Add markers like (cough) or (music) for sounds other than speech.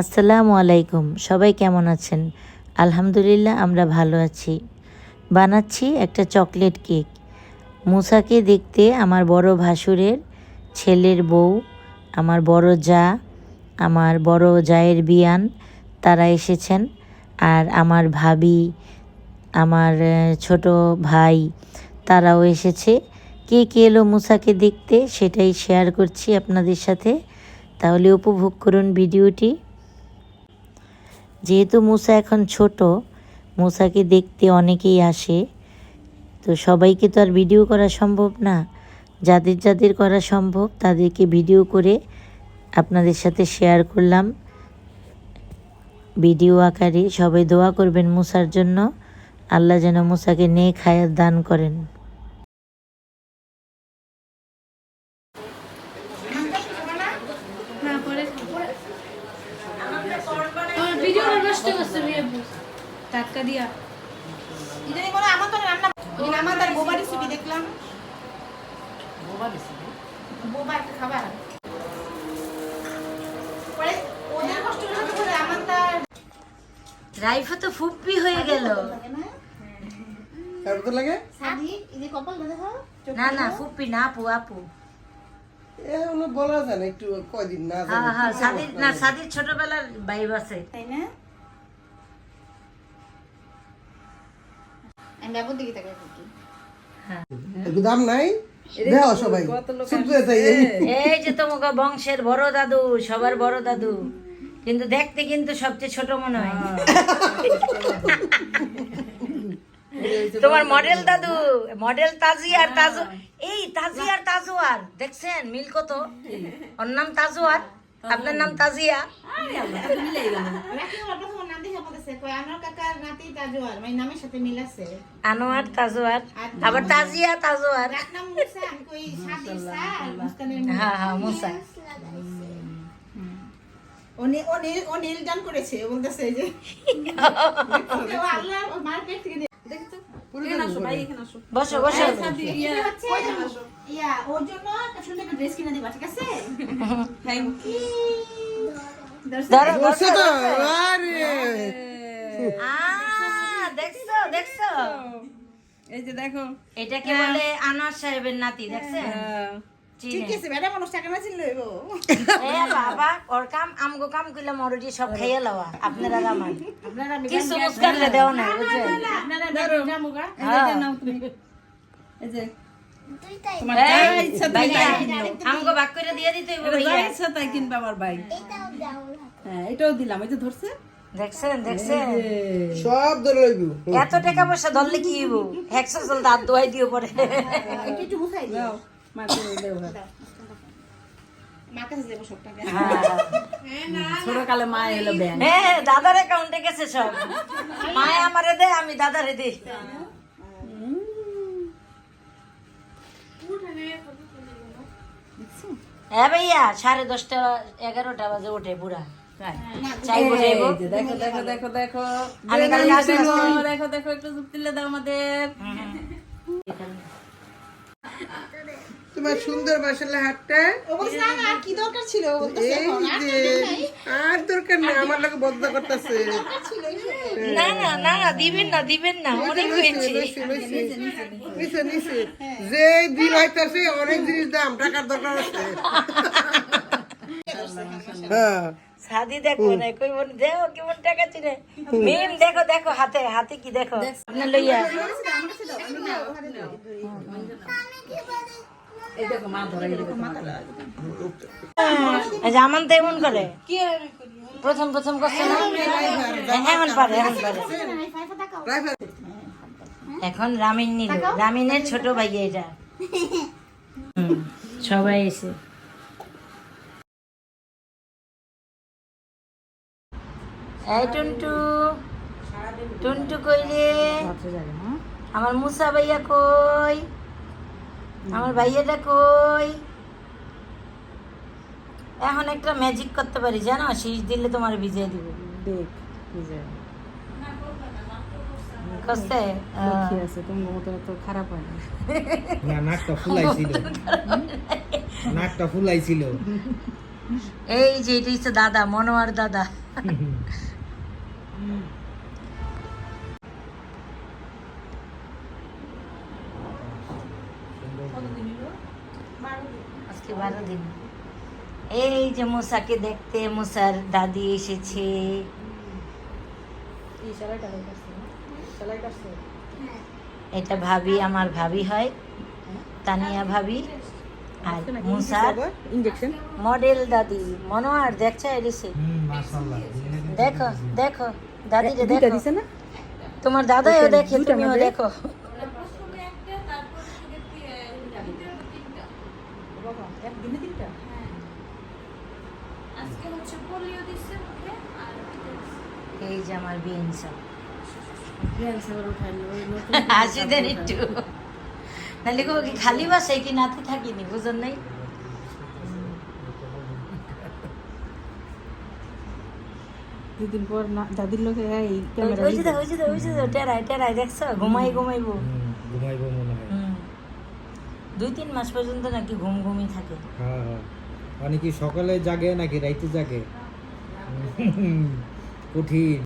আসসালামু আলাইকুম, সবাই কেমন আছেন? আলহামদুলিল্লাহ, আমরা ভালো আছি। বানাচ্ছি একটা চকলেট কেক। মুসাকে দেখতে আমার বড় ভাসুরের ছেলের বউ, আমার বড় যা, আমার বড় জায়ের বিয়ান, তারা এসেছেন। আর আমার ভাবি, আমার ছোট ভাই, তারাও এসেছে। কে কে এলো মুসাকে দেখতে, সেটাই শেয়ার করছি আপনাদের সাথে। তাহলে উপভোগ করুন ভিডিওটি। যেহেতু মুসা এখন ছোট, মুসাকে দেখতে অনেকেই আসে। তো সবাইকে তো আর ভিডিও করা সম্ভব না। যাদের যাদের করা সম্ভব তাদেরকে ভিডিও করে আপনাদের সাথে শেয়ার করলাম। ভিডিও আকারে সবাই দোয়া করবেন মুসার জন্য। আল্লাহ যেন মুসাকে নেক হায়াত দান করেন না পরে আমার ভিডিও করছে মেয়ে টাটকা দিয়া। ইদানি মনে আমার তো রান্না ইদানি আমার তার বোবা রেসিপি দেখলাম। বোবা একটা খাবার। পরে ওদের কষ্ট করে আমার তার রাইফা তো ফুপ্পি হয়ে গেল। তারপর তো লাগে সাদি এই কপাল দেখো না না ফুপ্পি না আপু আপু। এ হলো বলা যায় না একটু কয়দিন না হ্যাঁ হ্যাঁ সাদির না সাদির ছোটবেলার বাইব আছে। তাই না? দিকে দাম নাই? সবাই। থাই এই যে তোমাকে বংশের বড় দাদু সবার বড় দাদু। কিন্তু দেখতে কিন্তু সবচেয়ে ছোট মনে হয়। তোমার মডেল দাদু মডেল তাজি আর তাজু এই তাজি আর তাজুয়ার দেখছেন মিল কত? ওর নাম তাজুয়ার আপনার নাম তাজিয়া। কই আমার কাকার নাতি তাজওয়ার মানে নামের সাথে মিল আছে। আনোয়ার তাজুয়ার। আবার তাজিয়া তাজুয়ার। রাখ নাম মুসা আমি কই সাদি সা মুস্কানের হ্যাঁ হ্যাঁ মুসা। ও নীল ও নীল ও নীল ডান করেছে বলতেছে যে (laughs) আল্লাহ মার্কেট থেকে নিয়ে- দেখছ বসো বসো। ইয়া ওর জন্য সুন্দর একটা ড্রেস কিনে দিবা ঠিক আছে? (laughs) আরে। (laughs) দেখছ দেখছ। এই যে দেখো। এটাকে বলে আনোয়ার সাহেবের নাতি দেখছেন ঠিক আছে ম্যাডাম মানুষ টাকা না চিনলে (laughs) এ বাবা ওর কাম আমগো কাম কইলাম অলরেডি সব খাইয়া লওয়া আপনারা আমার আপনারা কিছু বুঝছেন? আপনারা এটা নাও তুমি। এই যে। আমগো করে দিয়ে দিতে হইব ভাইয়া। হ্যাঁ এটাও দিলাম। এই যে ধরছে। দেখছেন দেখছেন? সব ধরে লইবু। এত টাকা পয়সা ধরলে কি হইব? একশো চল দাঁত দোয়াই দিও পরে। একটু দাও। মাকে দেবো হ্যাঁ। দাদার অ্যাকাউন্টে গেছে সব। মায় আমারে দে আমি দাদারে দিই। হ্যাঁ ভাইয়া সাড়ে দশটা এগারোটা বাজে ওঠে বুড়া দেখো দেখো দেখো দেখো। দেখো, আস্তে আস্তে- দেখো দেখো একটু চুপ দিলে দাও আমাদের। তোমার সুন্দর মাসাল্লাহ হাতটা ও বলছে না না, আর কি দরকার ছিল? আর দরকার নেই। আমার লোক বদ্ধ করতেছে। না না না না দিবেন না দিবেন না অনেক হয়েছে। নিচে নিচে যে হইতাছে অনেক জিনিস দাম টাকার দরকার আছে। হ্যাঁ। সাদি দেখো না কই মন দেখো কেমন টাকা চিনে। মিম দেখো দেখো হাতে হাতে কি দেখো। আপনার লইয়া। এই দেখো মা ধরে দেখো মা এই যে তো এমন করে। প্রথম প্রথম করছে না? এখন পারে এখন পারে। এখন রামিন নিল। রামিনের ছোট ভাই এটা। (laughs) হুম, সবাই এসে এই টুনটু। টুনটু কই রে? আমার মুসা ভাইয়া কই? আমার ভাইয়াটা কই? এখন একটা ম্যাজিক করতে পারি জানো? শীষ দিলে তোমার ভিজিয়ে দিব। দেখ আছে মতো তো খারাপ হয় না। না নাকটা ফুলাইছিল। নাকটা ফুলাইছিল। এই যে এটা হচ্ছে দাদা মনোয়ার দাদা। আজকে বারো দিন। এই যে মুসাকে দেখতে মুসার দাদি এসেছে। এটা ভাবি আমার ভাবি হয়। তানিয়া ভাবি আর মুসার ইঞ্জেকশন মডেল দাদি। মনোয়ার দেখছ এরিসে দেখো দেখো। দাদি দেখো। তোমার দাদাও দেখে তুমিও দেখো। আজকে হচ্ছে পোলিও দিচ্ছে ওকে আর এই যে আমার বিয়েন সব ক্যান্সার উঠাইলো হাসি দেন একটু। নাহলে কো কি খালি বাসায় কি নাতে থাকিনি বুঝেন নাই? দুদিন পর না দাদির লোকে এই ক্যামেরা ওই যে ওই যে ওই যে টেরাই টেরাই দেখছ? ঘুমাই ঘুমাইবো ঘুমাইবো মনে হয়। দুই তিন মাস পর্যন্ত নাকি ঘুম ঘুমই থাকে। হ্যাঁ হ্যাঁ। মানে কি সকালে জাগে নাকি রাইতে জাগে? কঠিন।